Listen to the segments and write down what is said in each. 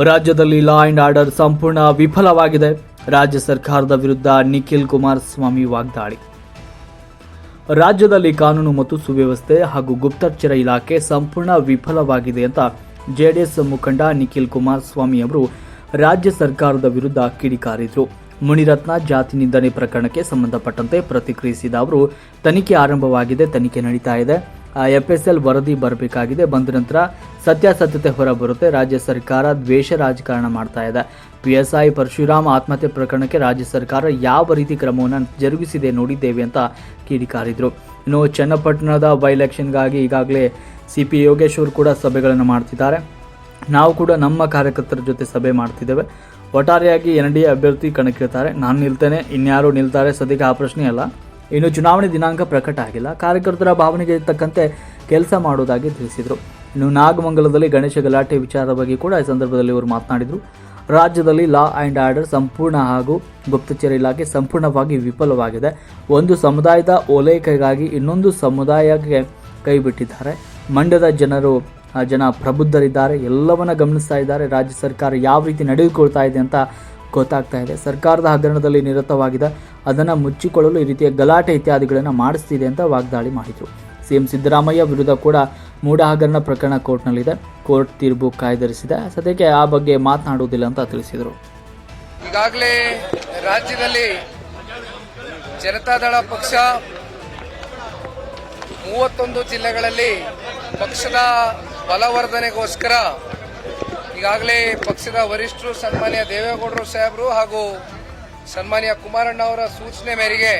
ರಾಜ್ಯದಲ್ಲಿ law and order ಸಂಪೂರ್ಣ ವಿಫಲವಾಗಿದೆ. ರಾಜ್ಯ ಸರ್ಕಾರದ ವಿರುದ್ಧ ನಿಖಿಲ್ ಕುಮಾರಸ್ವಾಮಿ ವಾಗ್ದಾಳಿ. ರಾಜ್ಯದಲ್ಲಿ ಕಾನೂನು ಮತ್ತು ಸುವ್ಯವಸ್ಥೆ ಹಾಗೂ ಗುಪ್ತಚರ ಇಲಾಖೆ ಸಂಪೂರ್ಣ ವಿಫಲವಾಗಿದೆ ಅಂತ ಜೆಡಿಎಸ್ ಮುಖಂಡ ನಿಖಿಲ್ ಕುಮಾರಸ್ವಾಮಿ ಅವರು ರಾಜ್ಯ ಸರ್ಕಾರದ ವಿರುದ್ಧ ಕಿಡಿಕಾರಿದ್ರು. ಮುನಿರತ್ನ ಜಾತಿ ನಿಂದನೆ ಪ್ರಕರಣಕ್ಕೆ ಸಂಬಂಧಪಟ್ಟಂತೆ ಪ್ರತಿಕ್ರಿಯಿಸಿದ ಅವರು, ತನಿಖೆ ಆರಂಭವಾಗಿದೆ, ತನಿಖೆ ನಡೀತಾ ಇದೆ. ಎಫ್ಎಸ್ಎಲ್ ವರದಿ ಬರಬೇಕಾಗಿದೆ. ಬಂದ ನಂತರ ಸತ್ಯಾಸತ್ಯತೆ ಹೊರಬರುತ್ತೆ. ರಾಜ್ಯ ಸರ್ಕಾರ ದ್ವೇಷ ರಾಜಕಾರಣ ಮಾಡ್ತಾ ಇದೆ. ಐ ಪರಶುರಾಮ್ ಆತ್ಮಹತ್ಯೆ ಪ್ರಕರಣಕ್ಕೆ ರಾಜ್ಯ ಸರ್ಕಾರ ಯಾವ ರೀತಿ ಕ್ರಮವನ್ನು ಜರುಗಿಸಿದೆ ನೋಡಿದ್ದೇವೆ ಅಂತ ಕಿಡಿಕಾರಿದ್ರು. ಇನ್ನು ಚನ್ನಪಟ್ಟಣದ ಬೈ ಎಲೆಕ್ಷನ್ಗಾಗಿ ಈಗಾಗಲೇ ಸಿ ಪಿ ಯೋಗೇಶ್ವರ್ ಕೂಡ ಸಭೆಗಳನ್ನು ಮಾಡ್ತಿದ್ದಾರೆ. ನಾವು ಕೂಡ ನಮ್ಮ ಕಾರ್ಯಕರ್ತರ ಜೊತೆ ಸಭೆ ಮಾಡ್ತಿದ್ದೇವೆ. ಒಟ್ಟಾರೆಯಾಗಿ ಎನ್ ಡಿ ಎ ಅಭ್ಯರ್ಥಿ ಕಣಕ್ಕಿರ್ತಾರೆ ನಾನು ನಿಲ್ತೇನೆ, ಇನ್ಯಾರು ನಿಲ್ತಾರೆ, ಸದ್ಯಕ್ಕೆ ಆ ಪ್ರಶ್ನೆ ಅಲ್ಲ. ಇನ್ನು ಚುನಾವಣೆ ದಿನಾಂಕ ಪ್ರಕಟ ಆಗಿಲ್ಲ. ಕಾರ್ಯಕರ್ತರ ಭಾವನೆಗೆ ತಕ್ಕಂತೆ ಕೆಲಸ ಮಾಡುವುದಾಗಿ ತಿಳಿಸಿದರು. ಇನ್ನು ನಾಗಮಂಗಲದಲ್ಲಿ ಗಣೇಶ ಗಲಾಟೆ ವಿಚಾರದ ಬಗ್ಗೆ ಕೂಡ ಈ ಸಂದರ್ಭದಲ್ಲಿ ಅವರು ಮಾತನಾಡಿದರು. ರಾಜ್ಯದಲ್ಲಿ ಲಾ ಆ್ಯಂಡ್ ಆರ್ಡರ್ ಸಂಪೂರ್ಣ ಹಾಗೂ ಗುಪ್ತಚರ ಇಲಾಖೆ ಸಂಪೂರ್ಣವಾಗಿ ವಿಫಲವಾಗಿದೆ. ಒಂದು ಸಮುದಾಯದ ಓಲೈಕೆಗಾಗಿ ಇನ್ನೊಂದು ಸಮುದಾಯಕ್ಕೆ ಕೈಬಿಟ್ಟಿದ್ದಾರೆ ಮಂಡ್ಯದ ಜನರು ಜನ ಪ್ರಬುದ್ಧರಿದ್ದಾರೆ. ಎಲ್ಲವನ್ನ ಗಮನಿಸ್ತಾ ಇದ್ದಾರೆ. ರಾಜ್ಯ ಸರ್ಕಾರ ಯಾವ ರೀತಿ ನಡೆದುಕೊಳ್ತಾ ಇದೆ ಅಂತ ಗೊತ್ತಾಗ್ತಾ ಇದೆ. ಸರ್ಕಾರದ ಹಗರಣದಲ್ಲಿ ನಿರತವಾಗಿದೆ. ಅದನ್ನು ಮುಚ್ಚಿಕೊಳ್ಳಲು ಈ ರೀತಿಯ ಗಲಾಟೆ ಇತ್ಯಾದಿಗಳನ್ನು ಮಾಡಿಸ್ತಿದೆ ಅಂತ ವಾಗ್ದಾಳಿ ಮಾಡಿದರು. ಸಿಎಂ ಸಿದ್ದರಾಮಯ್ಯ ವಿರುದ್ಧ ಕೂಡ ಮೂಢ ಹಗರಣ ಪ್ರಕರಣ ಕೋರ್ಟ್ನಲ್ಲಿದೆ. ಕೋರ್ಟ್ ತೀರ್ಪು ಕಾಯ್ದಿರಿಸಿದೆ. ಸದ್ಯಕ್ಕೆ ಆ ಬಗ್ಗೆ ಮಾತನಾಡುವುದಿಲ್ಲ ಅಂತ ತಿಳಿಸಿದರು. ಈಗಾಗಲೇ ರಾಜ್ಯದಲ್ಲಿ ಜನತಾದಳ ಪಕ್ಷ ಮೂವತ್ತೊಂದು ಜಿಲ್ಲೆಗಳಲ್ಲಿ ಪಕ್ಷದ ಬಲವರ್ಧನೆಗೋಸ್ಕರ ಈಗಾಗಲೇ ಪಕ್ಷದ ವರಿಷ್ಠರು ಸನ್ಮಾನ್ಯ ದೇವೇಗೌಡರು ಸಾಹೇಬರು ಹಾಗೂ ಸನ್ಮಾನ್ಯ ಕುಮಾರಣ್ಣ ಅವರ ಸೂಚನೆ ಮೇರೆಗೆ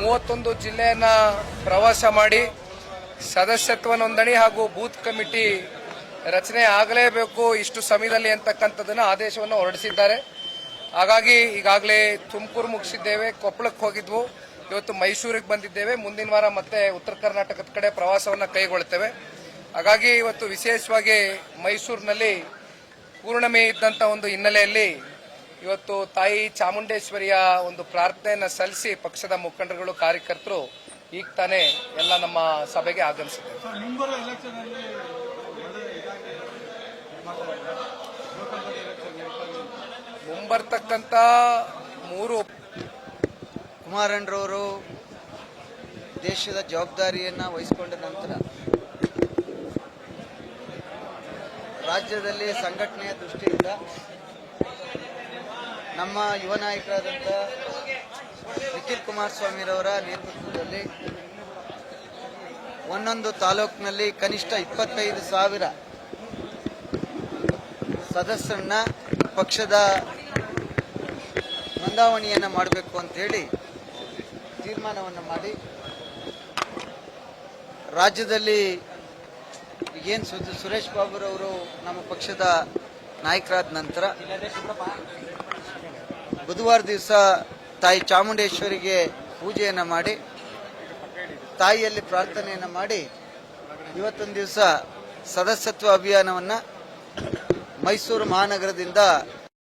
ಮೂವತ್ತೊಂದು ಜಿಲ್ಲೆಯನ್ನ ಪ್ರವಾಸ ಮಾಡಿ ಸದಸ್ಯತ್ವ ನೋಂದಣಿ ಹಾಗೂ ಬೂತ್ ಕಮಿಟಿ ರಚನೆ ಆಗಲೇಬೇಕು ಇಷ್ಟು ಸಮಯದಲ್ಲಿ ಅಂತಕ್ಕಂಥದ್ದನ್ನು ಆದೇಶವನ್ನು ಹೊರಡಿಸಿದ್ದಾರೆ. ಹಾಗಾಗಿ ಈಗಾಗಲೇ ತುಮಕೂರು ಮುಗಿಸಿದ್ದೇವೆ, ಕೊಪ್ಪಳಕ್ಕೆ ಹೋಗಿದ್ವು, ಇವತ್ತು ಮೈಸೂರಿಗೆ ಬಂದಿದ್ದೇವೆ, ಮುಂದಿನ ವಾರ ಮತ್ತೆ ಉತ್ತರ ಕರ್ನಾಟಕದ ಕಡೆ ಪ್ರವಾಸವನ್ನು ಕೈಗೊಳ್ತೇವೆ ಹಾಗಾಗಿ ಇವತ್ತು ವಿಶೇಷವಾಗಿ ಮೈಸೂರಿನಲ್ಲಿ ಪೂರ್ಣಮಿ ಇದ್ದಂಥ ಒಂದು ಹಿನ್ನೆಲೆಯಲ್ಲಿ ಇವತ್ತು ತಾಯಿ ಚಾಮುಂಡೇಶ್ವರಿಯ ಒಂದು ಪ್ರಾರ್ಥನೆಯನ್ನು ಸಲ್ಲಿಸಿ ಪಕ್ಷದ ಮುಖಂಡರುಗಳು, ಕಾರ್ಯಕರ್ತರು ಈಗ ತಾನೇ ಎಲ್ಲ ನಮ್ಮ ಸಭೆಗೆ ಆಗಮಿಸಿದೆ ಮುಂಬರುವ ಎಲೆಕ್ಷನ್ ಅಲ್ಲಿ ಮುಂಬರ್ತಕ್ಕಂಥ ಮೂರು ಕುಮಾರಣ್ಣರವರು ದೇಶದ ಜವಾಬ್ದಾರಿಯನ್ನು ವಹಿಸಿಕೊಂಡ ನಂತರ ರಾಜ್ಯದಲ್ಲಿ ಸಂಘಟನೆಯ ದೃಷ್ಟಿಯಿಂದ ನಮ್ಮ ಯುವ ನಾಯಕರಾದಂಥ ನಿಖಿಲ್ ಕುಮಾರಸ್ವಾಮಿರವರ ನೇತೃತ್ವದಲ್ಲಿ ಒಂದೊಂದು ತಾಲೂಕಿನಲ್ಲಿ ಕನಿಷ್ಠ ಇಪ್ಪತ್ತೈದು ಸಾವಿರ ಸದಸ್ಯರನ್ನ ಪಕ್ಷದ ನೋಂದಾವಣಿಯನ್ನು ಮಾಡಬೇಕು ಅಂತೇಳಿ ತೀರ್ಮಾನವನ್ನು ಮಾಡಿ ರಾಜ್ಯದಲ್ಲಿ ಏನು ಸುರೇಶ್ ಬಾಬುರವರು ನಮ್ಮ ಪಕ್ಷದ ನಾಯಕರಾದ ನಂತರ ಬುಧವಾರ ದಿವಸ ತಾಯಿ ಚಾಮುಂಡೇಶ್ವರಿಗೆ ಪೂಜೆಯನ್ನು ಮಾಡಿ ತಾಯಿಯಲ್ಲಿ ಪ್ರಾರ್ಥನೆಯನ್ನು ಮಾಡಿ ಇವತ್ತೊಂದು ದಿವಸ ಸದಸ್ಯತ್ವ ಅಭಿಯಾನವನ್ನು ಮೈಸೂರು ಮಹಾನಗರದಿಂದ